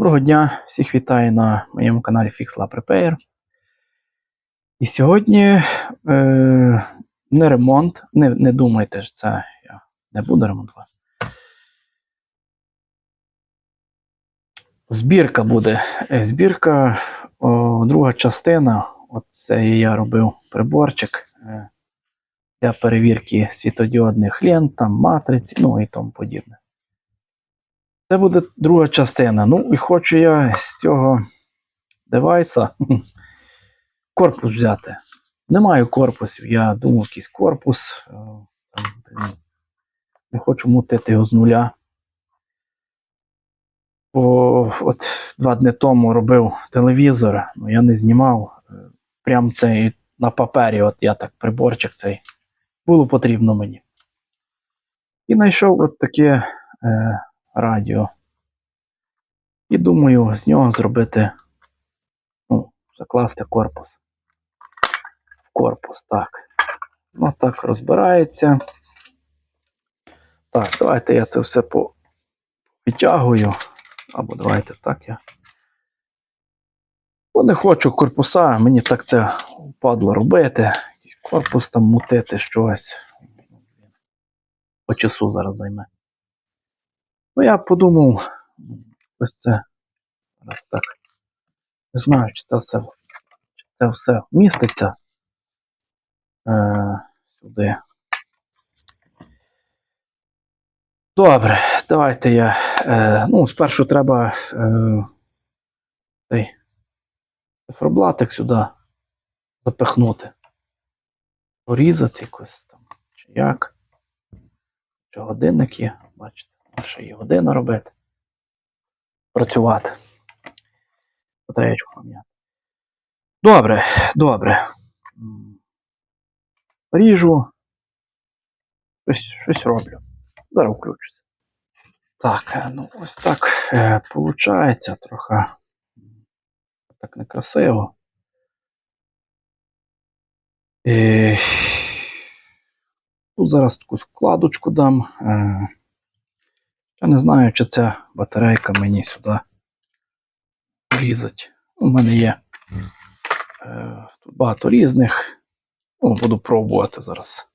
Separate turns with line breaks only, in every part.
Доброго дня! Всіх вітаю на моєму каналі FixLab Repair. І сьогодні е, не ремонт. Не, не думайте, що це я не буду ремонтувати. Збірка буде. Е, Збірка, о, друга частина. От це я робив приборчик е, для перевірки світодіодних лент, там, матриць, ну і тому подібне. Це буде друга частина. Ну і хочу я з цього девайса корпус взяти. Не маю корпусів, я думав, якийсь корпус. е, не хочу мутити його з нуля. Бо от два дні тому робив телевізор, ну я не знімав. е, Прям цей на папері, от я так приборчик цей. Було потрібно мені. І знайшов от таке. Е, радіо. І думаю, з нього зробити, ну, закласти корпус. В корпус, так. Ну, так розбирається. Так, давайте я це все по підтягую. Або давайте так я. Бо не хочу корпуса, мені так це впадло робити. Корпус там мутити щось. По часу зараз займе. Ну, я подумав, ось це раз так. Не знаю, чи це все, чи це все вміститься е, сюди. Добре, давайте я. Е, ну, спершу треба е, цей циферблатик сюди запихнути. Порізати якось там, чи як. Чи годинник є, бачите. Ще і годину робити. Працювати. Батареєчку поміняти. Добре, добре. Ріжу. Щось, щось роблю. Зараз включуся. Так, е, ну ось так е, получається трохи. Так некрасиво. І... Тут зараз таку вкладочку дам. Е, я не знаю, чи ця батарейка мені сюди влізить. У мене є е, тут багато різних. Ну, буду пробувати зараз.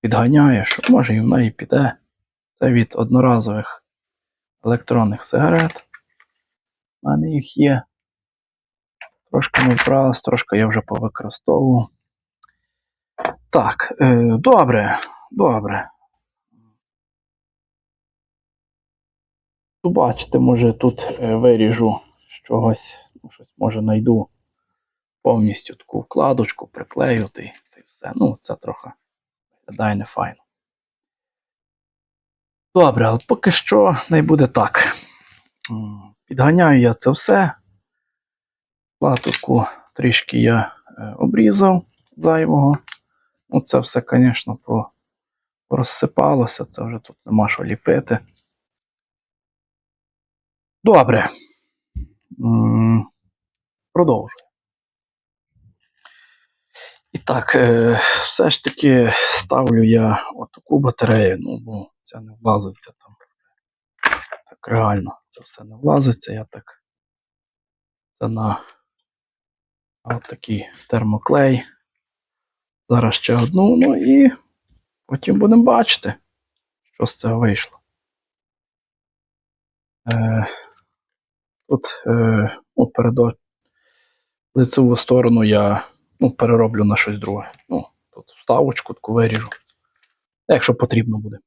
Підганяю, що може і в неї піде. Це від одноразових електронних сигарет. У мене їх є. Трошки не вбралась, трошки я вже повикористовував. Так, е, добре, добре. Бачите, може тут е, виріжу чогось, ну, щось може знайду повністю таку вкладочку, приклею та й все. Ну, це трохи виглядає не файно. Добре, але поки що не буде так. Підганяю я це все. Платочку трішки я е, обрізав зайвого. Ну, це все, звісно, розсипалося, це вже тут нема що ліпити. Добре. М, Продовжую. І так, е, все ж таки ставлю я отаку батарею, ну, бо це не влазиться там. Так реально, це все не влазиться. Я так. Це на такий термоклей. Зараз ще одну, ну і потім будемо бачити, що з цього вийшло. Е, Тут е, ну, передо лицеву сторону я ну, перероблю на щось друге. Ну, тут вставочку таку виріжу. Якщо потрібно буде.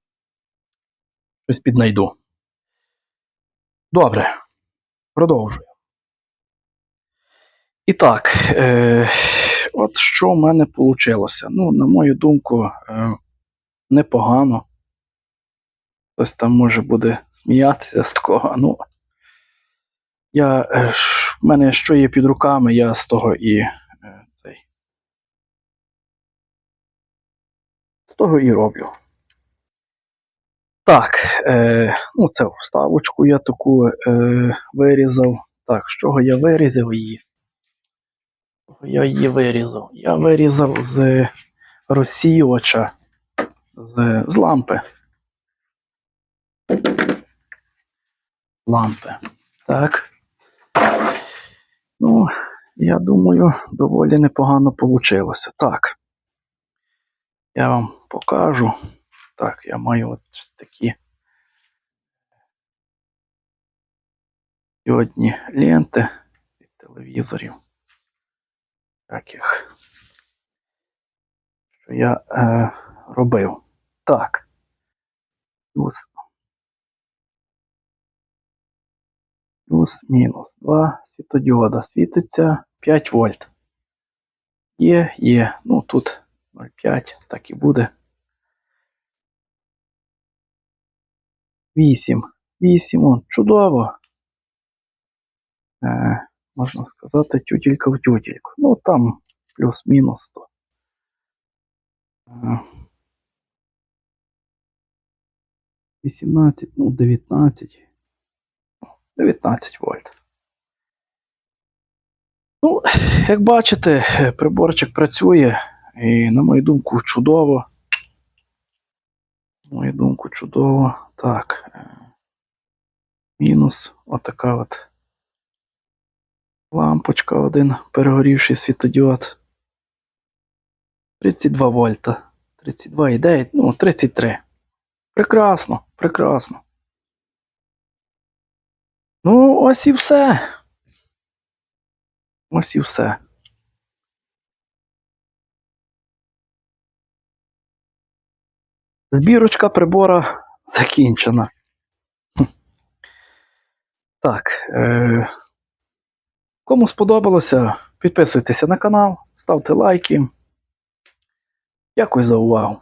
Щось піднайду. Добре. Продовжую. І так, е, от що в мене вийшло. Ну, на мою думку, е, непогано. Хтось там може буде сміятися з такого. Ну, я, е, в мене що є під руками, я з того і е, цей. З того і роблю. Так, е, ну це вставочку я таку е, вирізав. Так, з чого я вирізав її? Я її вирізав. Я вирізав з розсіювача з, з лампи. Лампи. Так. Ну, я думаю, доволі непогано вийшло. Так. Я вам покажу. Так, я маю от такі діодні ленти від телевізорів. Таких. Що я е, робив. Так. Плюс. Плюс-мінус. Два світодіода. Світиться 5 вольт. Є, є. Ну тут 0,5, так і буде. 8. 8, он, чудово. Е, можна сказати, тютелька в тютельку. Ну, там плюс-мінус 100. Е, 18, ну, 19. 19 вольт. Ну, як бачите, приборчик працює і, на мою думку, чудово. На мою думку, чудово. Так. е, Мінус. Отака от лампочка, один перегорівший світодіод. 32 вольта. 32,9, ну, 33. Прекрасно, прекрасно. Ну, ось і все. Ось і все. Збірочка прибора закінчена. Так. Е- кому сподобалося, підписуйтеся на канал, ставте лайки. Дякую за увагу.